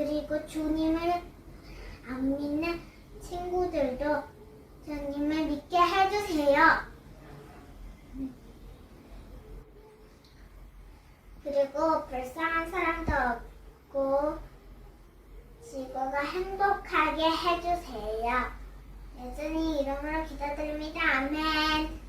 그리고 주님을 안 믿는 친구들도 주님을 믿게 해주세요. 그리고 불쌍한 사람도 없고 지구가 행복하게 해주세요. 예수님 이름으로 기도드립니다. 아멘.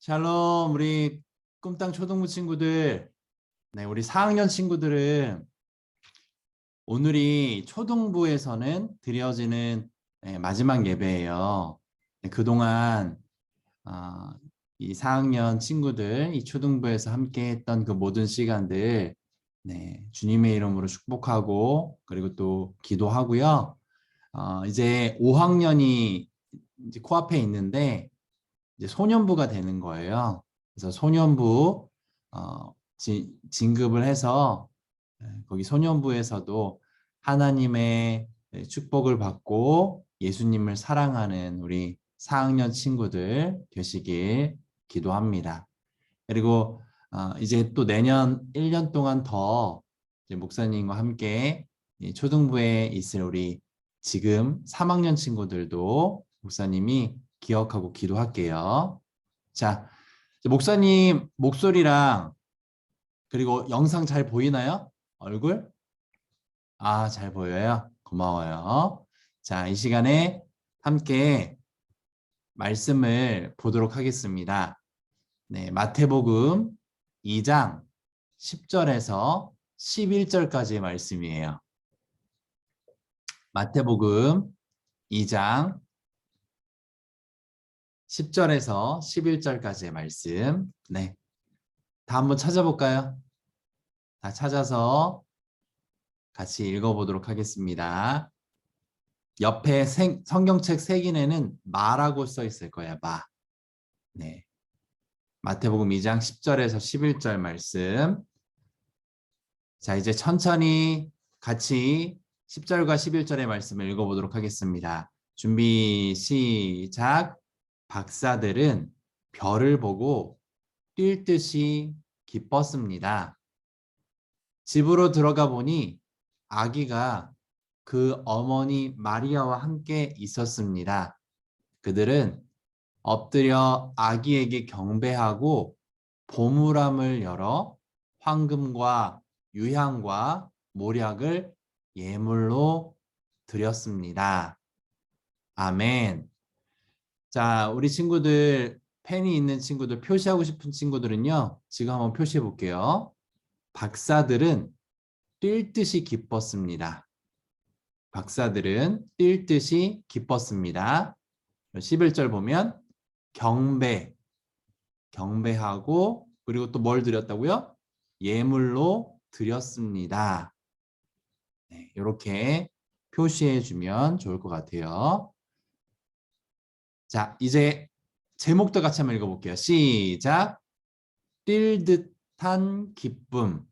샬롬 우리 꿈땅 초등부 친구들. 네 우리 4학년 친구들은 오늘이 초등부에서는 드려지는 네, 마지막 예배예요. 네, 그동안 아, 이 4학년 친구들 이 초등부에서 함께 했던 그 모든 시간들 네, 주님의 이름으로 축복하고 그리고 또 기도하고요. 어, 이제 5학년이 이제 코앞에 있는데 이제 소년부가 되는 거예요. 그래서 소년부 어, 지- 진급을 해서 에, 거기 소년부에서도 하나님의 네, 축복을 받고 예수님을 사랑하는 우리 4학년 친구들 되시길 기도합니다. 그리고 어, 이제 또 내년 1년 동안 더 목사님과 함께 이 초등부에 있을 우리 지금 3학년 친구들도 목사님이 기억하고 기도할게요. 자, 목사님 목소리랑 그리고 영상 잘 보이나요? 얼굴? 아, 잘 보여요. 고마워요. 자, 이 시간에 함께 말씀을 보도록 하겠습니다. 네, 마태복음 2장 10절에서 11절까지의 말씀이에요. 마태복음 2장 10절에서 11절까지의 말씀. 네. 다 한번 찾아볼까요? 다 찾아서 같이 읽어보도록 하겠습니다. 옆에 생- 성경책 색인에는 마라고 써 있을 거야, 마. 네. 마태복음 2장 10절에서 11절 말씀. 자, 이제 천천히 같이 10절과 11절의 말씀을 읽어보도록 하겠습니다. 준비, 시작. 박사들은 별을 보고 뛸 듯이 기뻤습니다. 집으로 들어가 보니 아기가 그 어머니 마리아와 함께 있었습니다. 그들은 엎드려 아기에게 경배하고 보물함을 열어 황금과 유향과 모략을 예물로 드렸습니다. 아멘. 자, 우리 친구들 펜이 있는 친구들 표시하고 싶은 친구들은요. 지금 한번 표시해 볼게요. 박사들은 뛸 듯이 기뻤습니다. 박사들은 뛸 듯이 기뻤습니다. 11절 보면 경배, 경배하고 그리고 또 뭘 드렸다고요? 예물로 드렸습니다. 네, 이렇게 표시해 주면 좋을 것 같아요. 자, 이제 제목도 같이 한번 읽어볼게요. 시작. 뛸 듯한 기쁨.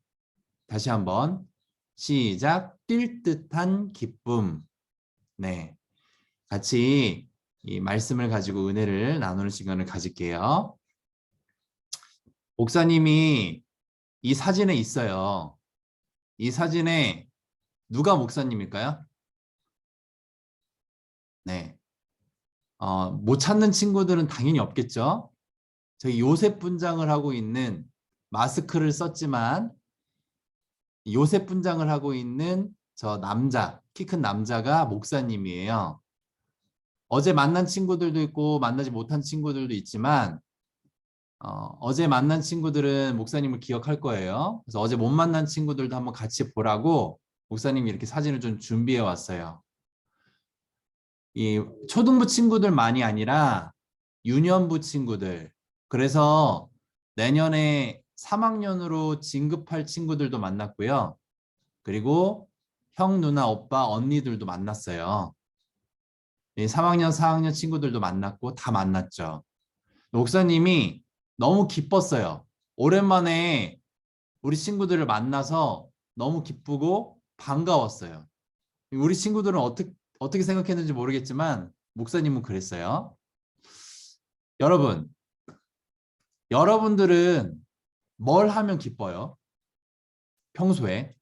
다시 한번. 시작. 뛸 듯한 기쁨. 네. 같이 이 말씀을 가지고 은혜를 나누는 시간을 가질게요. 목사님이 이 사진에 있어요. 이 사진에 누가 목사님일까요? 네. 어, 못 찾는 친구들은 당연히 없겠죠. 저희 요셉 분장을 하고 있는 마스크를 썼지만 요셉 분장을 하고 있는 저 남자, 키 큰 남자가 목사님이에요. 어제 만난 친구들도 있고 만나지 못한 친구들도 있지만 어, 제 만난 친구들은 목사님을 기억할 거예요. 그래서 어제 못 만난 친구들도 한번 같이 보라고 목사님이 이렇게 사진을 좀 준비해 왔어요. 이 초등부 친구들만이 아니라 유년부 친구들 그래서 내년에 3학년으로 진급할 친구들도 만났고요. 그리고 형, 누나, 오빠, 언니들도 만났어요. 3학년, 4학년 친구들도 만났고 다 만났죠. 목사님이 너무 기뻤어요. 오랜만에 우리 친구들을 만나서 너무 기쁘고 반가웠어요. 우리 친구들은 어떻게 어떻게 생각했는지 모르겠지만 목사님은 그랬어요. 여러분, 여러분들은 뭘 하면 기뻐요? 평소에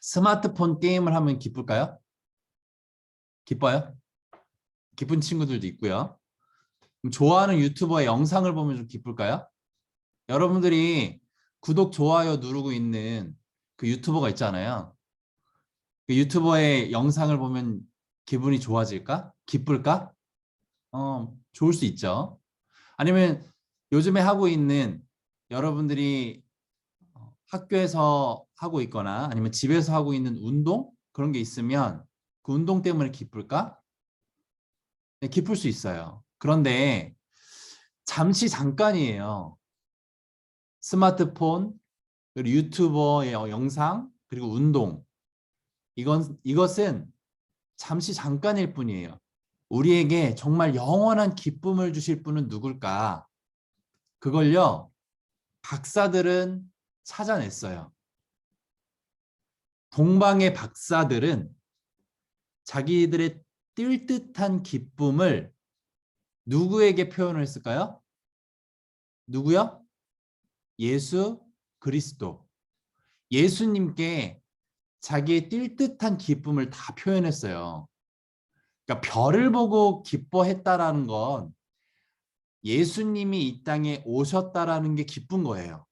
스마트폰 게임을 하면 기쁠까요? 기뻐요? 기쁜 친구들도 있고요. 좋아하는 유튜버의 영상을 보면 좀 기쁠까요? 여러분들이 구독, 좋아요 누르고 있는 그 유튜버가 있잖아요. 그 유튜버의 영상을 보면 기분이 좋아질까? 기쁠까? 어, 좋을 수 있죠. 아니면 요즘에 하고 있는 여러분들이 학교에서 하고 있거나 아니면 집에서 하고 있는 운동 그런 게 있으면 그 운동 때문에 기쁠까? 네, 기쁠 수 있어요. 그런데 잠시 잠깐이에요. 스마트폰, 그리고 유튜버의 영상, 그리고 운동. 이건, 이것은 잠시 잠깐일 뿐이에요. 우리에게 정말 영원한 기쁨을 주실 분은 누굴까? 그걸요, 박사들은 찾아냈어요. 동방의 박사들은 자기들의 뛸 듯한 기쁨을 누구에게 표현을 했을까요? 누구요? 예수 그리스도. 예수님께 자기의 뛸 듯한 기쁨을 다 표현했어요. 그러니까 별을 보고 기뻐했다라는 건 예수님이 이 땅에 오셨다라는 게 기쁜 거예요.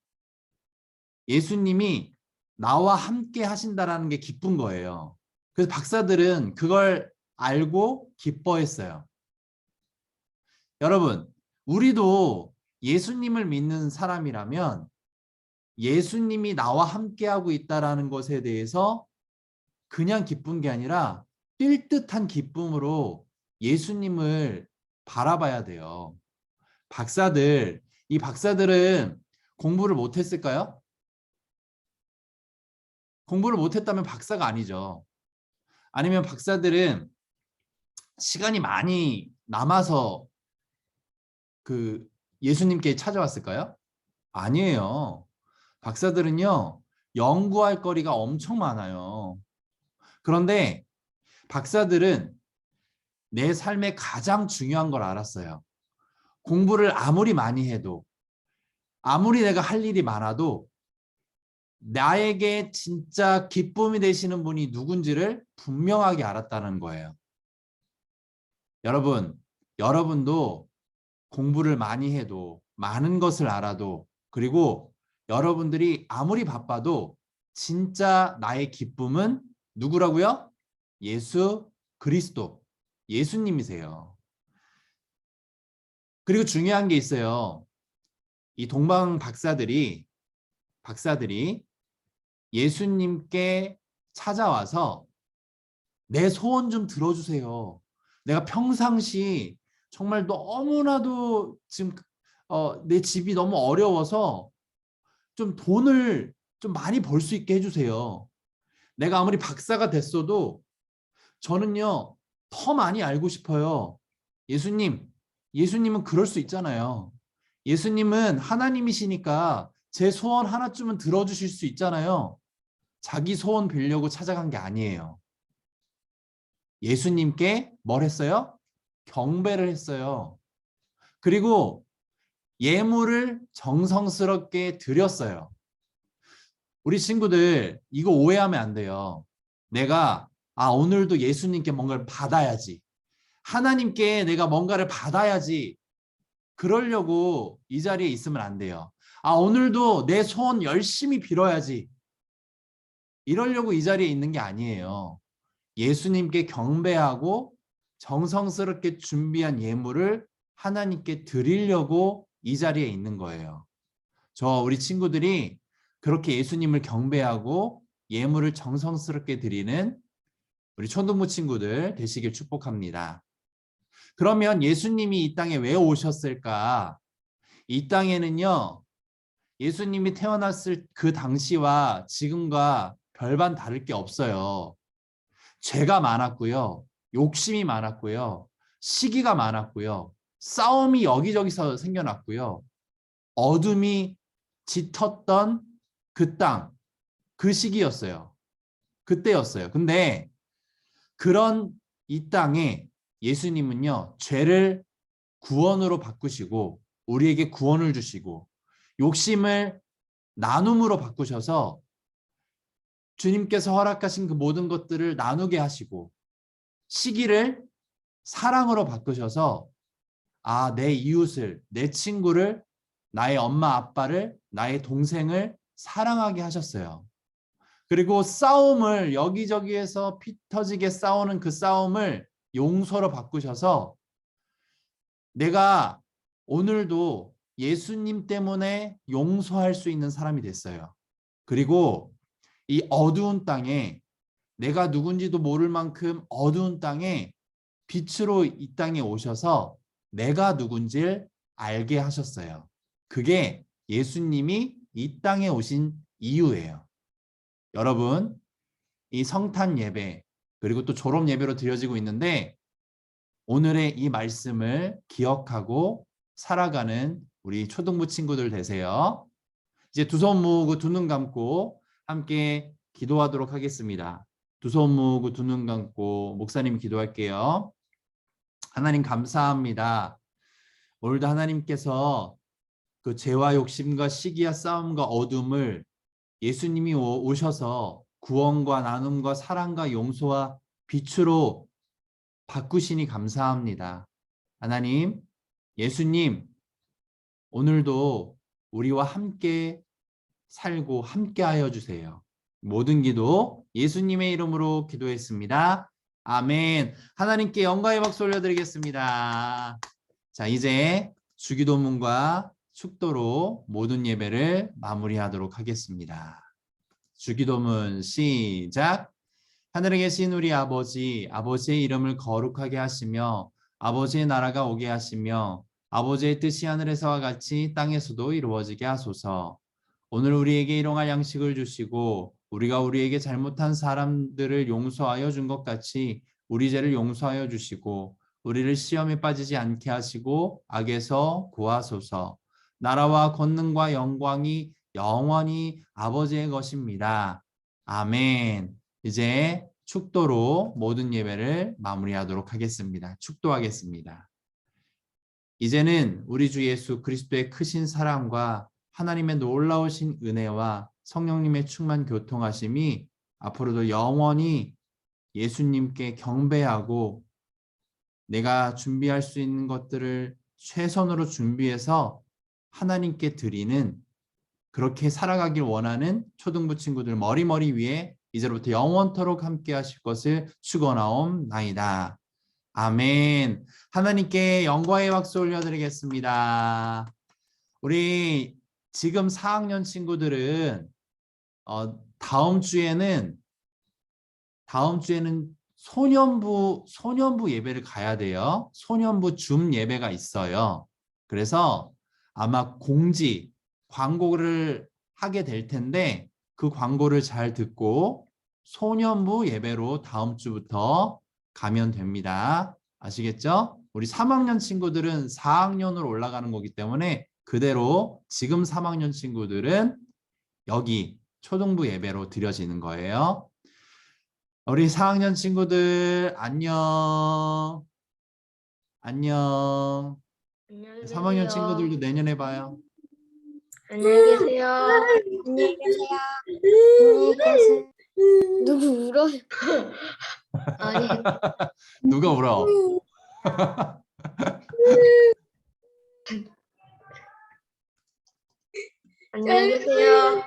예수님이 나와 함께 하신다라는 게 기쁜 거예요. 그래서 박사들은 그걸 알고 기뻐했어요. 여러분, 우리도 예수님을 믿는 사람이라면 예수님이 나와 함께하고 있다라는 것에 대해서 그냥 기쁜 게 아니라 뛸 듯한 기쁨으로 예수님을 바라봐야 돼요. 박사들, 이 박사들은 공부를 못했을까요? 공부를 못했다면 박사가 아니죠. 아니면 박사들은 시간이 많이 남아서 그 예수님께 찾아왔을까요? 아니에요. 박사들은요, 연구할 거리가 엄청 많아요. 그런데 박사들은 내 삶에 가장 중요한 걸 알았어요. 공부를 아무리 많이 해도, 아무리 내가 할 일이 많아도, 나에게 진짜 기쁨이 되시는 분이 누군지를 분명하게 알았다는 거예요. 여러분, 여러분도 공부를 많이 해도 많은 것을 알아도 그리고 여러분들이 아무리 바빠도 진짜 나의 기쁨은 누구라고요? 예수 그리스도, 예수님이세요. 그리고 중요한 게 있어요. 이 동방 박사들이 박사들이 예수님께 찾아와서 내 소원 좀 들어주세요. 내가 평상시 정말 너무나도 지금 어, 내 집이 너무 어려워서 좀 돈을 좀 많이 벌 수 있게 해주세요. 내가 아무리 박사가 됐어도 저는요 더 많이 알고 싶어요. 예수님, 예수님은 그럴 수 있잖아요. 예수님은 하나님이시니까 제 소원 하나쯤은 들어주실 수 있잖아요. 자기 소원 빌려고 찾아간 게 아니에요. 예수님께 뭘 했어요? 경배를 했어요. 그리고 예물을 정성스럽게 드렸어요. 우리 친구들 이거 오해하면 안 돼요. 내가 아 오늘도 예수님께 뭔가를 받아야지. 하나님께 내가 뭔가를 받아야지. 그러려고 이 자리에 있으면 안 돼요. 아 오늘도 내 소원 열심히 빌어야지. 이러려고 이 자리에 있는 게 아니에요. 예수님께 경배하고 정성스럽게 준비한 예물을 하나님께 드리려고 이 자리에 있는 거예요. 저 우리 친구들이 그렇게 예수님을 경배하고 예물을 정성스럽게 드리는 우리 초등부 친구들 되시길 축복합니다. 그러면 예수님이 이 땅에 왜 오셨을까? 이 땅에는요, 예수님이 태어났을 그 당시와 지금과 별반 다를 게 없어요. 죄가 많았고요. 욕심이 많았고요. 시기가 많았고요. 싸움이 여기저기서 생겨났고요. 어둠이 짙었던 그 땅, 그 시기였어요. 그때였어요. 근데 그런 이 땅에 예수님은요, 죄를 구원으로 바꾸시고, 우리에게 구원을 주시고, 욕심을 나눔으로 바꾸셔서 주님께서 허락하신 그 모든 것들을 나누게 하시고, 시기를 사랑으로 바꾸셔서, 아, 내 이웃을, 내 친구를, 나의 엄마, 아빠를, 나의 동생을 사랑하게 하셨어요. 그리고 싸움을 여기저기에서 피 터지게 싸우는 그 싸움을 용서로 바꾸셔서 내가 오늘도 예수님 때문에 용서할 수 있는 사람이 됐어요. 그리고 이 어두운 땅에 내가 누군지도 모를 만큼 어두운 땅에 빛으로 이 땅에 오셔서 내가 누군지를 알게 하셨어요. 그게 예수님이 이 땅에 오신 이유예요. 여러분, 이 성탄 예배, 그리고 또 졸업 예배로 드려지고 있는데, 오늘의 이 말씀을 기억하고 살아가는 우리 초등부 친구들 되세요. 이제 두 손 모으고 두 눈 감고 함께 기도하도록 하겠습니다. 두 손 모으고 두 눈 감고 목사님 기도할게요. 하나님 감사합니다. 오늘도 하나님께서 그 죄와 욕심과 시기와 싸움과 어둠을 예수님이 오- 오셔서 구원과 나눔과 사랑과 용서와 빛으로 바꾸시니 감사합니다. 하나님, 예수님, 오늘도 우리와 함께 살고 함께 하여 주세요. 모든 기도 예수님의 이름으로 기도했습니다. 아멘. 하나님께 영광의 박수 올려드리겠습니다. 자, 이제 주기도문과 축도로 모든 예배를 마무리하도록 하겠습니다. 주기도문 시작. 하늘에 계신 우리 아버지, 아버지의 이름을 거룩하게 하시며 아버지의 나라가 오게 하시며 아버지의 뜻이 하늘에서와 같이 땅에서도 이루어지게 하소서. 오늘 우리에게 일용할 양식을 주시고 우리가 우리에게 잘못한 사람들을 용서하여 준 것 같이 우리 죄를 용서하여 주시고 우리를 시험에 빠지지 않게 하시고 악에서 구하소서. 나라와 권능과 영광이 영원히 아버지의 것입니다. 아멘. 이제 축도로 모든 예배를 마무리하도록 하겠습니다. 축도하겠습니다. 이제는 우리 주 예수 그리스도의 크신 사랑과 하나님의 놀라우신 은혜와 성령님의 충만 교통하심이 앞으로도 영원히 예수님께 경배하고 내가 준비할 수 있는 것들을 최선으로 준비해서 하나님께 드리는 그렇게 살아가길 원하는 초등부 친구들 머리머리 위에 이제부터 영원토록 함께 하실 것을 축원하옵나이다. 아멘. 하나님께 영광의 박수 올려드리겠습니다. 우리 지금 4학년 친구들은 어, 다음 주에는 다음 주에는 소년부 소년부 예배를 가야 돼요. 소년부 줌 예배가 있어요. 그래서 아마 공지 광고를 하게 될 텐데 그 광고를 잘 듣고 소년부 예배로 다음 주부터 가면 됩니다. 아시겠죠? 우리 3학년 친구들은 4학년으로 올라가는 거기 때문에 그대로 지금 3학년 친구들은 여기 초등부 예배로 드려지는 거예요. 우리 4학년 친구들 안녕. 안녕. 안녕히 3학년 계세요. 친구들도 내년에 봐요. 안녕히 계세요. 안녕히 계세요. 안녕히 계세요. 누구 울어요? 아니, 누가 울어? 안녕히 계세요.